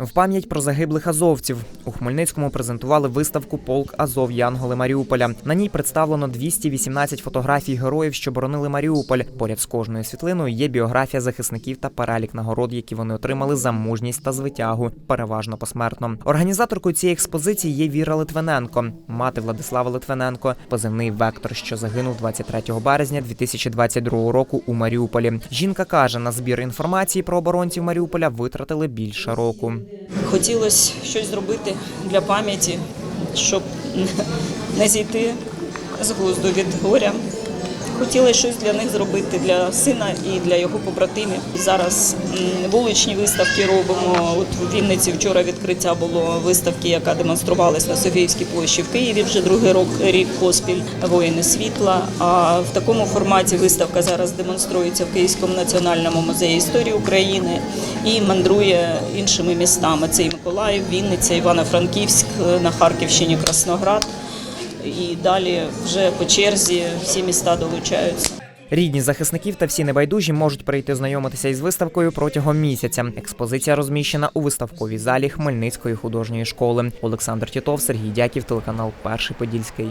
В пам'ять про загиблих азовців у Хмельницькому презентували виставку Полк Азов Янголи Маріуполя. На ній представлено 218 фотографій героїв, що боронили Маріуполь. Поряд з кожною світлиною є біографія захисників та перелік нагород, які вони отримали за мужність та звитягу, переважно посмертно. Організаторкою цієї експозиції є Віра Литвиненко, мати Владислава Литвиненко, позивний вектор, що загинув 23 березня 2022 року у Маріуполі. Жінка каже, на збір інформації про оборонців Маріуполя витратили більше року. Хотілося щось зробити для пам'яті, щоб не зійти з глузду від горя. Хотіла щось для них зробити для сина і для його побратимів. Зараз вуличні виставки робимо. От у Вінниці вчора відкриття було виставки, яка демонструвалась на Софіївській площі в Києві. Вже другий рок рік поспіль воїни світла. А в такому форматі виставка зараз демонструється в Київському національному музеї історії України і мандрує іншими містами. Це і Миколаїв, Вінниця, Івано-Франківськ, на Харківщині, Красноград. І далі вже по черзі всі міста долучаються. Рідні захисників та всі небайдужі можуть прийти знайомитися із виставкою протягом місяця. Експозиція розміщена у виставковій залі Хмельницької художньої школи. Олександр Тітов, Сергій Дяків, телеканал Перший Подільський.